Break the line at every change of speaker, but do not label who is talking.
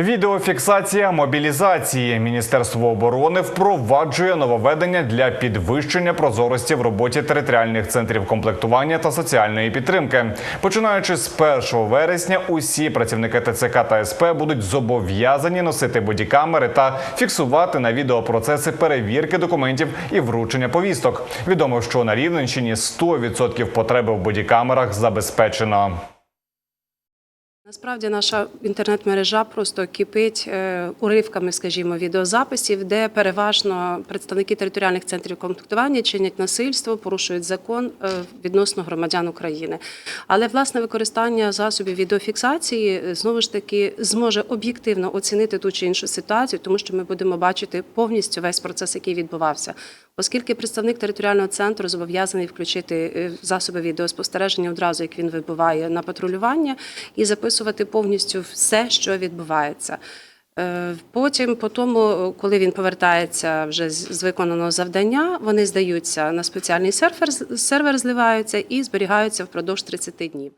Відеофіксація мобілізації. Міністерство оборони впроваджує нововведення для підвищення прозорості в роботі територіальних центрів комплектування та соціальної підтримки. Починаючи з 1 вересня, усі працівники ТЦК та СП будуть зобов'язані носити бодікамери та фіксувати на відео процеси перевірки документів і вручення повісток. Відомо, що на Рівненщині 100% потреби в бодікамерах забезпечено.
Насправді наша інтернет-мережа просто кипить е, уривками, скажімо, відеозаписів, де переважно представники територіальних центрів комплектування чинять насильство, порушують закон е, відносно громадян України. Але власне використання засобів відеофіксації е, знову ж таки зможе об'єктивно оцінити ту чи іншу ситуацію, тому що ми будемо бачити повністю весь процес, який відбувався. Оскільки представник територіального центру зобов'язаний включити е, засоби відеоспостереження одразу, як він вибуває на патрулювання, і записувати повністю все, що відбувається. Е, Потім, по тому, коли він повертається вже з виконаного завдання, вони здаються на спеціальний сервер, сервер зливаються і зберігаються впродовж 30 днів.